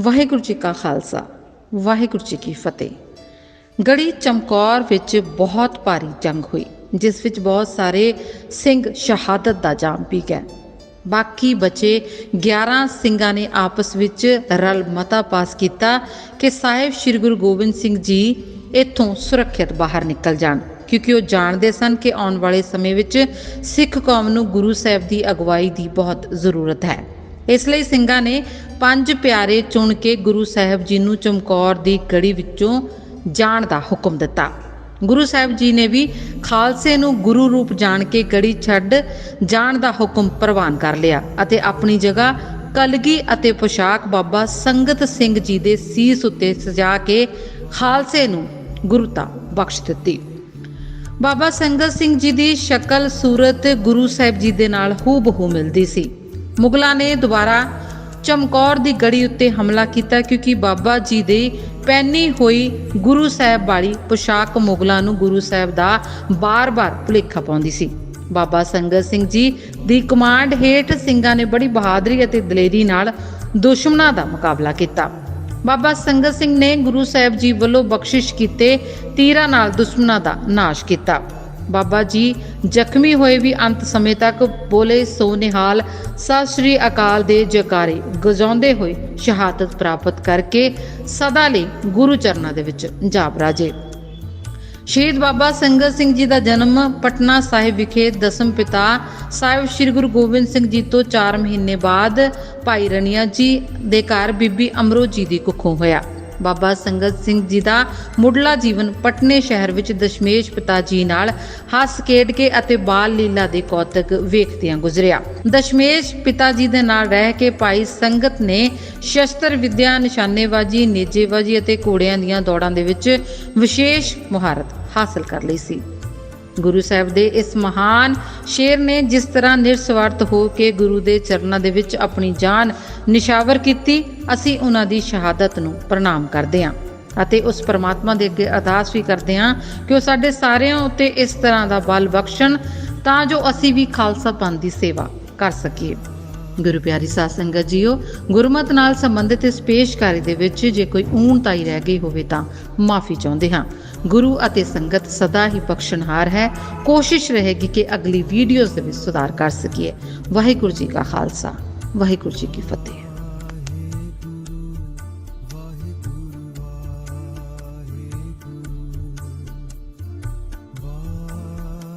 ਵਾਹਿਗੁਰੂ ਜੀ ਕਾ ਖਾਲਸਾ, ਵਾਹਿਗੁਰੂ ਜੀ ਕੀ ਫਤਿਹ। ਗੜੀ ਚਮਕੌਰ ਵਿੱਚ ਬਹੁਤ ਭਾਰੀ ਜੰਗ ਹੋਈ, ਜਿਸ ਵਿੱਚ ਬਹੁਤ ਸਾਰੇ ਸਿੰਘ ਸ਼ਹਾਦਤ ਦਾ ਜਾਮ ਪੀ ਗਏ। ਬਾਕੀ ਬਚੇ 11 ਸਿੰਘਾਂ ਨੇ ਆਪਸ ਵਿੱਚ ਰਲ ਮਤਾ ਪਾਸ ਕੀਤਾ ਕਿ ਸਾਹਿਬ ਸ੍ਰੀ ਗੁਰੂ ਗੋਬਿੰਦ ਸਿੰਘ ਜੀ ਇੱਥੋਂ ਸੁਰੱਖਿਅਤ ਬਾਹਰ ਨਿਕਲ ਜਾਣ, ਕਿਉਂਕਿ ਉਹ ਜਾਣਦੇ ਸਨ ਕਿ ਆਉਣ ਵਾਲੇ ਸਮੇਂ ਵਿੱਚ ਸਿੱਖ ਕੌਮ ਨੂੰ ਗੁਰੂ ਸਾਹਿਬ ਦੀ ਅਗਵਾਈ ਦੀ ਬਹੁਤ ਜ਼ਰੂਰਤ ਹੈ। ਇਸ ਲਈ ਸਿੰਘਾਂ ਨੇ ਪੰਜ ਪਿਆਰੇ ਚੁਣ ਕੇ ਗੁਰੂ ਸਾਹਿਬ ਜੀ ਨੂੰ ਚਮਕੌਰ ਦੀ ਗੜੀ ਵਿੱਚੋਂ ਜਾਣ ਦਾ ਹੁਕਮ ਦਿੱਤਾ। ਗੁਰੂ ਸਾਹਿਬ ਜੀ ਨੇ ਵੀ ਖਾਲਸੇ ਨੂੰ ਗੁਰੂ ਰੂਪ ਜਾਣ ਕੇ ਗੜੀ ਛੱਡ ਜਾਣ ਦਾ ਹੁਕਮ ਪ੍ਰਵਾਨ ਕਰ ਲਿਆ ਅਤੇ ਆਪਣੀ ਜਗ੍ਹਾ ਕਲਗੀ ਅਤੇ ਪੋਸ਼ਾਕ ਬਾਬਾ ਸੰਗਤ ਸਿੰਘ ਜੀ ਦੇ ਸੀਸ ਉੱਤੇ ਸਜਾ ਕੇ ਖਾਲਸੇ ਨੂੰ ਗੁਰੂਤਾ ਬਖਸ਼ ਦਿੱਤੀ। ਬਾਬਾ ਸੰਗਤ ਸਿੰਘ ਜੀ ਦੀ ਸ਼ਕਲ, ਸੂਰਤ ਗੁਰੂ ਸਾਹਿਬ ਜੀ ਦੇ ਨਾਲ ਹੂਬਹੂ ਮਿਲਦੀ ਸੀ। ਮੁਗਲਾਂ ਨੇ ਦੁਬਾਰਾ ਚਮਕੌਰ ਦੀ ਗੜੀ ਉੱਤੇ ਹਮਲਾ ਕੀਤਾ ਕਿਉਂਕਿ ਬਾਬਾ ਜੀ ਦੇ ਪਹਿਨੀ ਹੋਈ ਗੁਰੂ ਸਾਹਿਬ ਵਾਲੀ ਪੋਸ਼ਾਕ ਮੁਗਲਾਂ ਨੂੰ ਗੁਰੂ ਸਾਹਿਬ ਦਾ ਬਾਰ-ਬਾਰ ਭੁਲੇਖਾ ਪਾਉਂਦੀ ਸੀ। ਬਾਬਾ ਸੰਗਤ ਸਿੰਘ ਜੀ ਦੀ ਕਮਾਂਡ ਹੇਠ ਸਿੰਘਾਂ ਨੇ ਬੜੀ ਬਹਾਦਰੀ ਅਤੇ ਦਲੇਰੀ ਨਾਲ ਦੁਸ਼ਮਣਾਂ ਦਾ ਮੁਕਾਬਲਾ ਕੀਤਾ। ਬਾਬਾ ਸੰਗਤ ਸਿੰਘ ਨੇ ਗੁਰੂ ਸਾਹਿਬ ਜੀ ਵੱਲੋਂ ਬਖਸ਼ਿਸ਼ ਕੀਤੇ ਤੀਰਾਂ ਨਾਲ ਦੁਸ਼ਮਣਾਂ ਦਾ ਨਾਸ਼ ਕੀਤਾ। ਬਾਬਾ ਜੀ, ਜ਼ਖਮੀ ਹੋਏ ਵੀ ਅੰਤ ਸਮੇਂ ਤੱਕ ਬੋਲੇ ਸੋ ਨਿਹਾਲ ਸਤਿ ਸ੍ਰੀ ਅਕਾਲ ਦੇ ਜਕਾਰੇ ਗਜਾਉਂਦੇ ਹੋਏ ਸ਼ਹਾਦਤ ਪ੍ਰਾਪਤ ਕਰਕੇ ਸਦਾ ਲਈ ਗੁਰੂ ਚਰਨਾਂ ਦੇ ਵਿੱਚ ਜਾਪ ਰਾਜੇ। ਸ਼ਹੀਦ ਬਾਬਾ ਸੰਗਤ ਸਿੰਘ ਜੀ ਦਾ ਜਨਮ ਪਟਨਾ ਸਾਹਿਬ ਵਿਖੇ ਦਸਮ ਪਿਤਾ ਸਾਹਿਬ ਸ੍ਰੀ ਗੁਰੂ ਗੋਬਿੰਦ ਸਿੰਘ ਜੀ ਤੋਂ 4 ਮਹੀਨੇ ਬਾਅਦ ਭਾਈ ਰਣੀਆ ਜੀ ਦੇ ਘਰ ਬੀਬੀ ਅਮਰੋ ਜੀ ਦੀ ਕੁੱਖੋਂ ਹੋਇਆ। ਬਾਬਾ ਸੰਗਤ ਸਿੰਘ ਜੀ ਦਾ ਮੁੱਢਲਾ ਜੀਵਨ ਪਟਨੇ ਸ਼ਹਿਰ ਵਿੱਚ ਦਸ਼ਮੇਸ਼ ਪਿਤਾ ਜੀ ਨਾਲ ਹੱਸ ਖੇਡ ਕੇ ਅਤੇ ਬਾਲ ਲੀਲਾ ਦੇ ਕੌਤਕ ਵੇਖਦਿਆਂ ਗੁਜ਼ਰਿਆ। ਦਸ਼ਮੇਸ਼ ਪਿਤਾ ਜੀ ਦੇ ਨਾਲ ਰਹਿ ਕੇ ਭਾਈ ਸੰਗਤ ਨੇ ਸ਼ਸਤਰ ਵਿਦਿਆ, ਨਿਸ਼ਾਨੇਬਾਜ਼ੀ, ਨੇਜੇਬਾਜ਼ੀ ਅਤੇ ਘੋੜਿਆਂ ਦੀਆਂ ਦੌੜਾਂ ਦੇ ਵਿੱਚ ਵਿਸ਼ੇਸ਼ ਮੁਹਾਰਤ ਹਾਸਲ ਕਰ ਲਈ ਸੀ। ਗੁਰੂ ਸਾਹਿਬ ਦੇ ਇਸ ਮਹਾਨ ਸ਼ੇਰ ਨੇ ਜਿਸ ਤਰ੍ਹਾਂ ਨਿਰਸਵਾਰਥ ਹੋ ਕੇ ਗੁਰੂ ਦੇ ਚਰਨਾਂ ਦੇ ਵਿੱਚ ਆਪਣੀ ਜਾਨ ਨਿਸ਼ਾਵਰ ਕੀਤੀ, ਅਸੀਂ ਉਹਨਾਂ ਦੀ ਸ਼ਹਾਦਤ ਨੂੰ ਪ੍ਰਣਾਮ ਕਰਦੇ ਹਾਂ ਅਤੇ ਉਸ ਪਰਮਾਤਮਾ ਦੇ ਅੱਗੇ ਅਰਦਾਸ ਵੀ ਕਰਦੇ ਹਾਂ ਕਿ ਉਹ ਸਾਡੇ ਸਾਰਿਆਂ ਉੱਤੇ ਇਸ ਤਰ੍ਹਾਂ ਦਾ ਬਲ ਬਖਸ਼ਣ ਤਾਂ ਜੋ ਅਸੀਂ ਵੀ ਖਾਲਸਾ ਪੰਥ ਦੀ ਸੇਵਾ ਕਰ ਸਕੀਏ। ਗੁਰੂ ਪਿਆਰੀ ਸਾਧ ਸੰਗਤ ਜੀਓ, ਗੁਰਮਤ ਨਾਲ ਸੰਬੰਧਿਤ ਇਸ ਪੇਸ਼ਕਾਰੀ ਦੇ ਵਿੱਚ ਜੇ ਕੋਈ ਊਣਤਾਈ ਰਹਿ ਗਈ ਹੋਵੇ ਤਾਂ ਮਾਫੀ ਚਾਹੁੰਦੇ ਹਾਂ। ਗੁਰੂ ਅਤੇ ਸੰਗਤ ਸਦਾ ਹੀ ਬਖਸ਼ਣਹਾਰ ਹੈ। ਕੋਸ਼ਿਸ਼ ਰਹੇਗੀ ਕਿ ਅਗਲੀ ਵੀਡੀਓਜ਼ ਦੇ ਵਿੱਚ ਸੁਧਾਰ ਕਰ ਸਕੀਏ। ਵਾਹਿਗੁਰੂ ਜੀ ਕਾ ਖਾਲਸਾ, ਵਾਹਿਗੁਰੂ ਜੀ ਕੀ ਫਤਿਹ।